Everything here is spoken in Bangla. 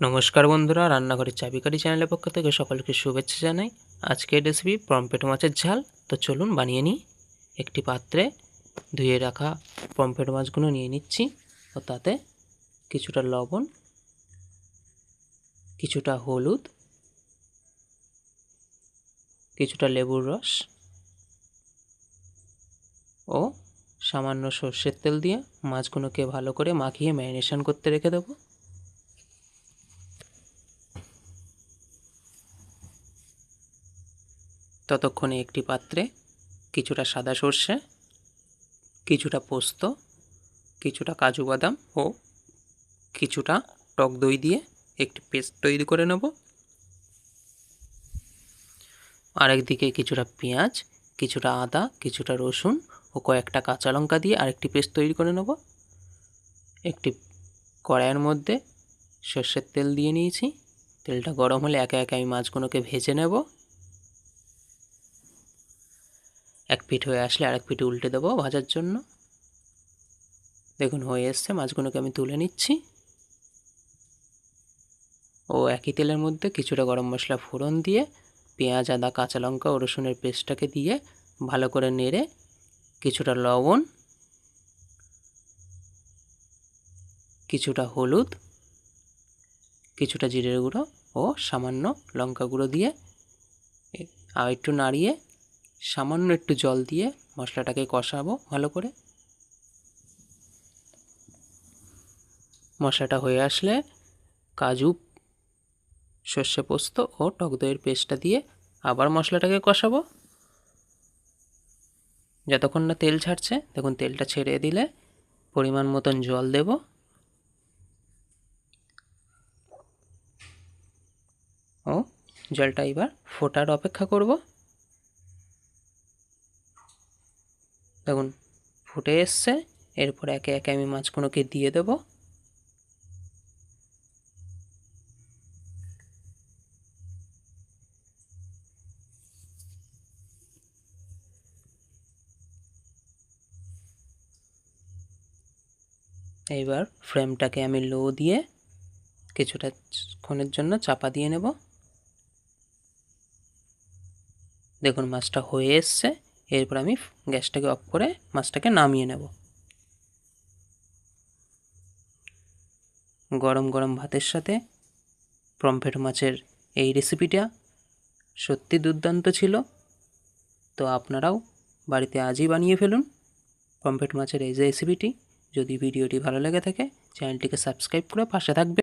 নমস্কার বন্ধুরা, রান্নাঘরের চাবিকারি চ্যানেলের পক্ষ থেকে সকলকে শুভেচ্ছা জানাই। আজকের রেসিপি পম্পেটো মাছের ঝাল। তো চলুন বানিয়ে নিই। একটি পাত্রে ধুয়ে রাখা পম্পেটো মাছগুলো নিয়ে নিচ্ছি। ও তাতে কিছুটা লবণ, কিছুটা হলুদ, কিছুটা লেবুর রস ও সামান্য সর্ষের তেল দিয়ে মাছগুলোকে ভালো করে মাখিয়ে ম্যারিনেশন করতে রেখে দেবো। ততক্ষণে একটি পাত্রে কিছুটা সাদা সর্ষে, কিছুটা পোস্ত, কিছুটা কাজু বাদাম ও কিছুটা টক দই দিয়ে একটি পেস্ট তৈরি করে নেব। আরেক দিকে কিছুটা পেঁয়াজ, কিছুটা আদা, কিছুটা রসুন ও কয়েকটা কাঁচা লঙ্কা দিয়ে আরেকটি পেস্ট তৈরি করে নেব। একটি কড়াইয়ের মধ্যে সর্ষের তেল দিয়ে নিয়েছি। তেলটা গরম হলে একে একে আমি মাছগুলোকে ভেজে নেব। এক পিঠ হয়ে আসলে আরেক পিঠে উল্টে দেবো ভাজার জন্য। দেখুন, হয়ে এসছে, মাছগুলোকে আমি তুলে নিচ্ছি। ও একই তেলের মধ্যে কিছুটা গরম মশলা ফোড়ন দিয়ে, পেঁয়াজ, আদা, কাঁচা লঙ্কা ও রসুনের পেস্টটাকে দিয়ে ভালো করে নেড়ে কিছুটা লবণ, কিছুটা হলুদ, কিছুটা জিরের গুঁড়ো ও সামান্য লঙ্কা গুঁড়ো দিয়ে আর একটু নাড়িয়ে সামান্য একটু জল দিয়ে মশলাটাকে কষাবো ভালো করে। মশলাটা হয়ে আসলে কাজু, সর্ষে পোস্ত ও টক দইয়ের পেস্টটা দিয়ে আবার মশলাটাকে কষাবো। যতক্ষণ না তেল ছাড়ছে, দেখুন তেলটা ছেড়ে দিলে পরিমাণ মতন জল দেব। ও, জলটা এবার ফোটার অপেক্ষা করব। দেখুন, ফুটে এসছে। এরপর একে একে আমি মাছগুলোকে দিয়ে দেব। এইবার ফ্রেমটাকে আমি লো দিয়ে কিছুটা ক্ষণের জন্য চাপা দিয়ে নেব। দেখুন, মাছটা হয়ে এসছে। এরপর আমি গ্যাসটাকে অফ করে মাছটাকে নামিয়ে নেব। গরম গরম ভাতের সাথে পমফ্রেট মাছের এই রেসিপিটা সত্যি দুর্দান্ত ছিল। তো আপনারাও বাড়িতে আজই বানিয়ে ফেলুন পমফ্রেট মাছের এই যে রেসিপিটি। যদি ভিডিওটি ভালো লেগে থাকে, চ্যানেলটিকে সাবস্ক্রাইব করে পাশে থাকবে।